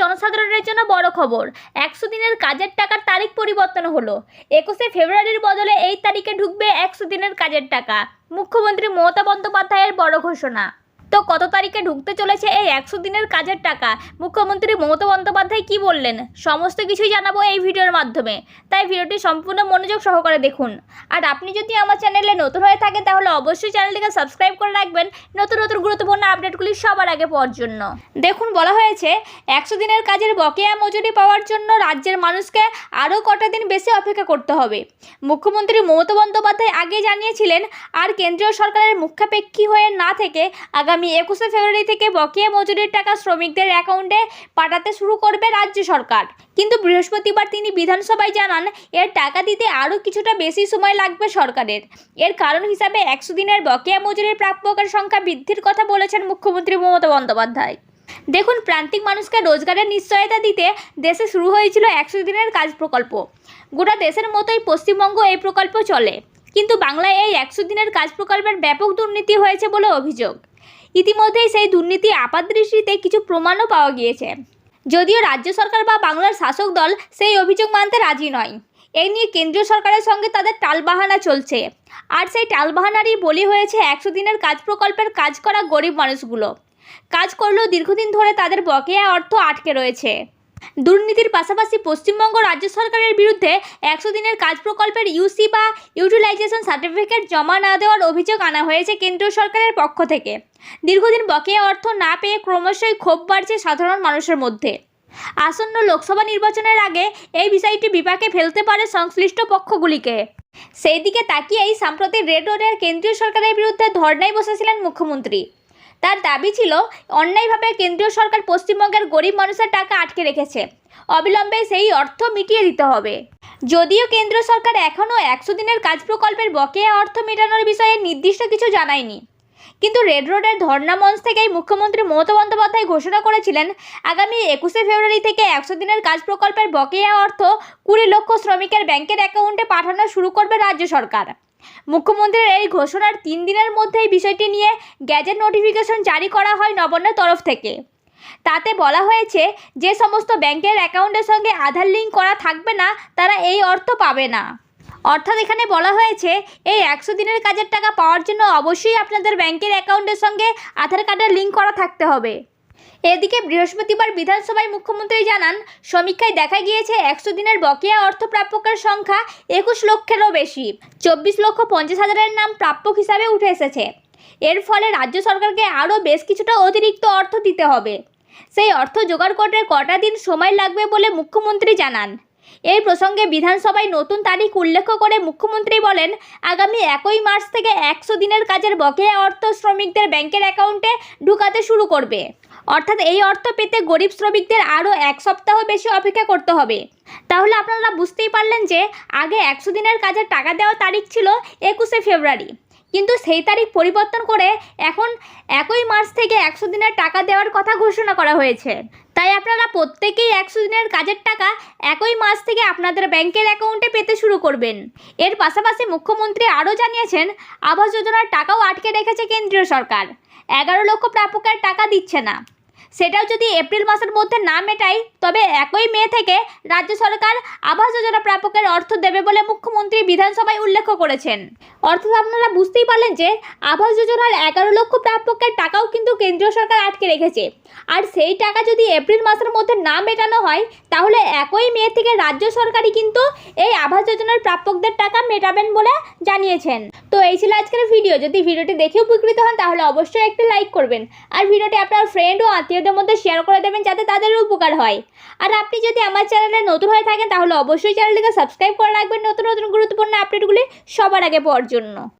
জনসাধারণের জন্য বড় খবর। একশো দিনের কাজের টাকার তারিখ পরিবর্তন হলো। একুশে ফেব্রুয়ারির বদলে এই তারিখে ঢুকবে একশো দিনের কাজের টাকা। মুখ্যমন্ত্রী মমতা বন্দ্যোপাধ্যায়ের বড় ঘোষণা। তো কত তারিখে ঢুকতে চলেছে এই একশো দিনের কাজের টাকা? মুখ্যমন্ত্রী মমতা বন্দ্যোপাধ্যায় কি বললেন? সমস্ত কিছুই জানাব এই ভিডিওর মাধ্যমে। তাই ভিডিওটি সম্পূর্ণ মনোযোগ সহকারে দেখুন। আর আপনি যদি আমার চ্যানেলে নতুন হয়ে থাকেন, তাহলে অবশ্যই চ্যানেলটিকে সাবস্ক্রাইব করে রাখবেন। নতুন নতুন গুরুত্বপূর্ণ আপডেটগুলি সবার আগে পাওয়ার জন্য। দেখুন, বলা হয়েছে, একশো দিনের কাজের বকেয়া মজুরি পাওয়ার জন্য রাজ্যের মানুষকে আরও কটা দিন বেশি অপেক্ষা করতে হবে। মুখ্যমন্ত্রী মমতা বন্দ্যোপাধ্যায় আগে জানিয়েছিলেন, আর কেন্দ্রীয় সরকারের মুখাপেক্ষী হয়ে না থেকে আগামী একুশে ফেব্রুয়ারি থেকে বকেয়া মজুরির টাকা শ্রমিকদের অ্যাকাউন্টে পাঠাতে শুরু করবে রাজ্য সরকার। কিন্তু বৃহস্পতিবার তিনি বিধানসভায় জানান, এর টাকা দিতে আরও কিছুটা বেশি সময় লাগবে সরকারের। এর কারণ হিসাবে একশো দিনের বকেয়া মজুরির প্রাপ্যকের সংখ্যা বৃদ্ধির কথা বলেছেন মুখ্যমন্ত্রী মমতা বন্দ্যোপাধ্যায়। দেখুন, প্রান্তিক মানুষকে রোজগারের নিশ্চয়তা দিতে দেশে শুরু হয়েছিল একশো দিনের কাজ প্রকল্প। গোটা দেশের মতোই পশ্চিমবঙ্গ এই প্রকল্প চলে। কিন্তু বাংলায় এই একশো দিনের কাজ প্রকল্পের ব্যাপক দুর্নীতি হয়েছে বলে অভিযোগ। ইতিমধ্যেই সেই দুর্নীতি আপাতদৃষ্টিতে কিছু প্রমাণও পাওয়া গিয়েছে। যদিও রাজ্য সরকার বা বাংলার শাসক দল সেই অভিযোগ মানতে রাজি নয়। এই নিয়ে কেন্দ্রীয় সরকারের সঙ্গে তাদের টালবাহানা চলছে। আর সেই টালবাহানারই বলি হয়েছে একশো দিনের কাজ প্রকল্পের কাজ করা গরিব মানুষগুলো। কাজ করলেও দীর্ঘদিন ধরে তাদের বকেয়া অর্থ আটকে রয়েছে। দুর্নীতির পাশাপাশি পশ্চিমবঙ্গ রাজ্য সরকারের বিরুদ্ধে একশো দিনের কাজ প্রকল্পের ইউসি বা ইউটিলাইজেশন সার্টিফিকেট জমা না দেওয়ার অভিযোগ আনা হয়েছে কেন্দ্রীয় সরকারের পক্ষ থেকে। দীর্ঘদিন বকেয়া অর্থ না পেয়ে ক্রমশই ক্ষোভ বাড়ছে সাধারণ মানুষের মধ্যে। আসন্ন লোকসভা নির্বাচনের আগে এই বিষয়টি বিপাকে ফেলতে পারে সংশ্লিষ্ট পক্ষগুলিকে। সেই দিকে তাকিয়েই সাম্প্রতিক রেড রোডের কেন্দ্রীয় সরকারের বিরুদ্ধে ধর্নায় বসেছিলেন মুখ্যমন্ত্রী। তার দাবি ছিল, অন্যায়ভাবে কেন্দ্রীয় সরকার পশ্চিমবঙ্গের গরিব মানুষের টাকা আটকে রেখেছে। অবিলম্বে সেই অর্থ মিটিয়ে দিতে হবে। যদিও কেন্দ্র সরকার এখনও একশো দিনের কাজ প্রকল্পের বকেয়া অর্থ মেটানোর বিষয়ে নির্দিষ্ট কিছু জানায়নি। কিন্তু রেড রোডের ধর্না মঞ্চ থেকেই মুখ্যমন্ত্রী মমতা বন্দ্যোপাধ্যায় ঘোষণা করেছিলেন, আগামী একুশে ফেব্রুয়ারি থেকে একশো দিনের কাজ প্রকল্পের বকেয়া অর্থ কুড়ি লক্ষ শ্রমিকের ব্যাংকের অ্যাকাউন্টে পাঠানো শুরু করবে রাজ্য সরকার। মুখ্যমন্ত্রীর এই ঘোষণার তিন দিনের মধ্যেই বিষয়টি নিয়ে গ্যাজেট নোটিফিকেশন জারি করা হয় নবান্নের তরফ থেকে। তাতে বলা হয়েছে, যে সমস্ত ব্যাংকের অ্যাকাউন্টের সঙ্গে আধার লিঙ্ক করা থাকবে না, তারা এই অর্থ পাবে না। অর্থাৎ এখানে বলা হয়েছে, এই একশো দিনের কাজের টাকা পাওয়ার জন্য অবশ্যই আপনাদের ব্যাংকের অ্যাকাউন্টের সঙ্গে আধার কার্ডের লিঙ্ক করা থাকতে হবে। এদিকে বৃহস্পতিবার বিধানসভায় মুখ্যমন্ত্রী জানান, সমীক্ষায় দেখা গিয়েছে একশো দিনের বকেয়া অর্থ প্রাপকের সংখ্যা একুশ লক্ষেরও বেশি। চব্বিশ লক্ষ পঞ্চাশ হাজারের নাম প্রাপক হিসাবে উঠে এসেছে। এর ফলে রাজ্য সরকারকে আরও বেশ কিছুটা অতিরিক্ত অর্থ দিতে হবে। সেই অর্থ জোগাড় করতে কটা দিন সময় লাগবে বলে মুখ্যমন্ত্রী জানান। এই প্রসঙ্গে বিধানসভায় নতুন তারিখ উল্লেখ করে মুখ্যমন্ত্রী বলেন, আগামী একই মার্চ থেকে একশো দিনের কাজের বকেয়া অর্থ শ্রমিকদের ব্যাংকের অ্যাকাউন্টে ঢুকাতে শুরু করবে। অর্থাৎ এই অর্থ পেতে গরিব শ্রমিকদের আরও এক সপ্তাহ বেশি অপেক্ষা করতে হবে। তাহলে আপনারা বুঝতেই পারলেন যে, আগে একশো দিনের কাজের টাকা দেওয়ার তারিখ ছিল একুশে ফেব্রুয়ারি। কিন্তু সেই তারিখ পরিবর্তন করে এখন একই মার্চ থেকে একশো দিনের টাকা দেওয়ার কথা ঘোষণা করা হয়েছে। তাই আপনারা প্রত্যেকেই একশো দিনের কাজের টাকা একই মাস থেকে আপনাদের ব্যাংকের অ্যাকাউন্টে পেতে শুরু করবেন। এর পাশাপাশি মুখ্যমন্ত্রী আরও জানিয়েছেন, আবাস যোজনার টাকাও আটকে রেখেছে কেন্দ্রীয় সরকার। এগারো লক্ষ প্রাপকের টাকা দিচ্ছে না। সেটাও যদি এপ্রিল মাসের মধ্যে না মেটায় তবে একই মে থেকে রাজ্য সরকার আবাস যোজনা প্রাপকের অর্থ দেবে বলে মুখ্যমন্ত্রী বিধানসভায় উল্লেখ করেছেন। অর্থাৎ আপনারা বুঝতেই পারলেন যে, আবাস যোজনার এগারো লক্ষ প্রাপকের টাকাও কিন্তু কেন্দ্রীয় সরকার আটকে রেখেছে। আর সেই টাকা যদি এপ্রিল মাসের মধ্যে না মেটানো হয়, তাহলে একই মে থেকে রাজ্য সরকারই কিন্তু এই আবাস যোজনার প্রাপকদের টাকা মেটাবেন বলে জানিয়েছেন। তো এই ছিল আজকের ভিডিও যদি ভিডিওটি দেখে উপকৃত হন, তাহলে অবশ্যই একটি লাইক করবেন। আর ভিডিওটি আপনার ফ্রেন্ড ও আত্মীয়দের মধ্যে শেয়ার করে দেবেন যাতে তাদের উপকার হয়। আর আপনি যদি আমার চ্যানেলে নতুন হয়ে থাকেন, তাহলে অবশ্যই চ্যানেলটিকে সাবস্ক্রাইব করে রাখবেন। নতুন নতুন গুরুত্বপূর্ণ আপডেটগুলি সবার আগে পাওয়ার জন্য।